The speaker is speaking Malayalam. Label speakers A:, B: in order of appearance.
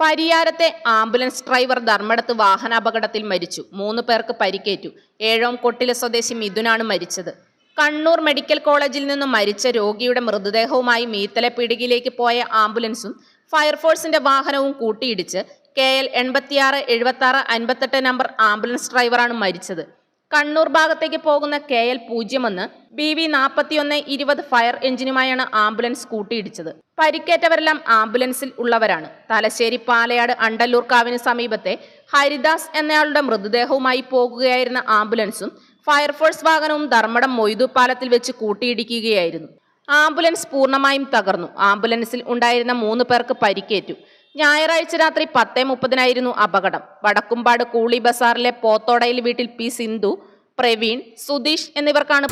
A: പരിയാരത്തെ ആംബുലൻസ് ഡ്രൈവർ ധർമ്മടത്ത് വാഹനാപകടത്തിൽ മരിച്ചു. മൂന്ന് പേർക്ക് പരിക്കേറ്റു. ഏഴോം കൊട്ടില സ്വദേശി മിഥുനാണ് മരിച്ചത്. കണ്ണൂർ മെഡിക്കൽ കോളേജിൽ നിന്നും മരിച്ച രോഗിയുടെ മൃതദേഹവുമായി മീത്തല പിടികിലേക്ക് പോയ ആംബുലൻസും ഫയർഫോഴ്സിന്റെ വാഹനവും കൂട്ടിയിടിച്ച് കെ എൽ എൺപത്തിയാറ് എഴുപത്തി ആറ് അൻപത്തെട്ട് നമ്പർ ആംബുലൻസ് ഡ്രൈവറാണ് മരിച്ചത്. കണ്ണൂർ ഭാഗത്തേക്ക് പോകുന്ന കെ എൽ പൂജ്യം ഒന്ന് ബി വി നാൽപ്പത്തിയൊന്ന് ഇരുപത് ഫയർ എഞ്ചിനുമായാണ് ആംബുലൻസ് കൂട്ടിയിടിച്ചത്. പരിക്കേറ്റവരെല്ലാം ആംബുലൻസിൽ ഉള്ളവരാണ്. തലശ്ശേരി പാലയാട് അണ്ടല്ലൂർ കാവിന് സമീപത്തെ ഹരിദാസ് എന്നയാളുടെ മൃതദേഹവുമായി പോകുകയായിരുന്ന ആംബുലൻസും ഫയർഫോഴ്സ് വാഹനവും ധർമ്മടം മൊയ്തു പാലത്തിൽ വെച്ച് കൂട്ടിയിടിക്കുകയായിരുന്നു. ആംബുലൻസ് പൂർണമായും തകർന്നു. ആംബുലൻസിൽ ഉണ്ടായിരുന്ന മൂന്ന് പേർക്ക് പരിക്കേറ്റു. ഞായറാഴ്ച രാത്രി പത്തേ മുപ്പതിനായിരുന്നു അപകടം. വടക്കുംപാട് കൂളി ബസാറിലെ പോത്തോടയിൽ വീട്ടിൽ പി സിന്ധു പ്രവീൺ സുധീഷ് എന്നിവർക്കാണ്